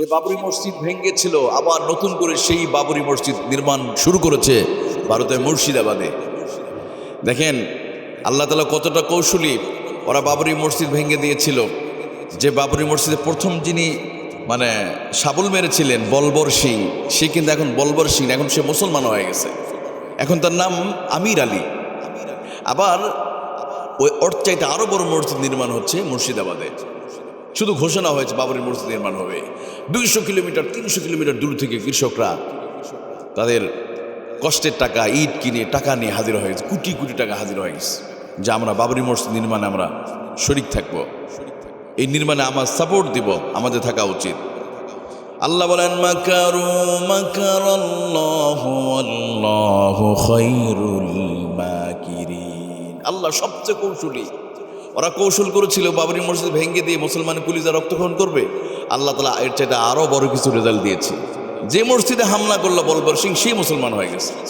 যে বাবরি মসজিদ ভেঙ্গেছিল আবার নতুন করে সেই বাবরি মসজিদ নির্মাণ শুরু করেছে ভারতের মুর্শিদাবাদে। দেখেন, আল্লাহ তালা কতটা কৌশলী ওরা বাবরি মসজিদ ভেঙে দিয়েছিল। যে বাবরি মসজিদে প্রথম যিনি মানে সাবল মেরেছিলেন, বলবর সিং, সে কিন্তু এখন বলবর সিং, এখন সে মুসলমান হয়ে গেছে। এখন তার নাম আমির আলী। আবার ওই ওর চাইতে আরও বড় মসজিদ নির্মাণ হচ্ছে মুর্শিদাবাদে। শুধু ঘোষণা হয়েছে বাবরি মসজিদ নির্মাণ হবে। দুইশো কিলোমিটার, তিনশো কিলোমিটার দূর থেকে কৃষকরা তাদের কষ্টের টাকা, ইট কিনে টাকা নিয়ে হাজির হয়ে গেছে, কোটি কোটি টাকা হাজির হয়ে গেছে, যে আমরা বাবরি মসজিদ নির্মাণে আমরা শরিক থাকব। এই নির্মাণে আমার সাপোর্ট দিব, আমাদের থাকা উচিত। আল্লাহ বলেন, মাকারু মাকার আল্লাহু সবচেয়ে কৌশলী। ওরা কৌশল করেছিল বাবরি মসজিদ ভেঙে দিয়ে মুসলমান পুলিশরা রক্তক্ষণ করবে। আল্লাহ তালা এর চাইতে আরও বড় কিছু রেজাল্ট দিয়েছে। যে মসজিদে হামলা করল বলবর সিং সেই মুসলমান হয়ে গেছে।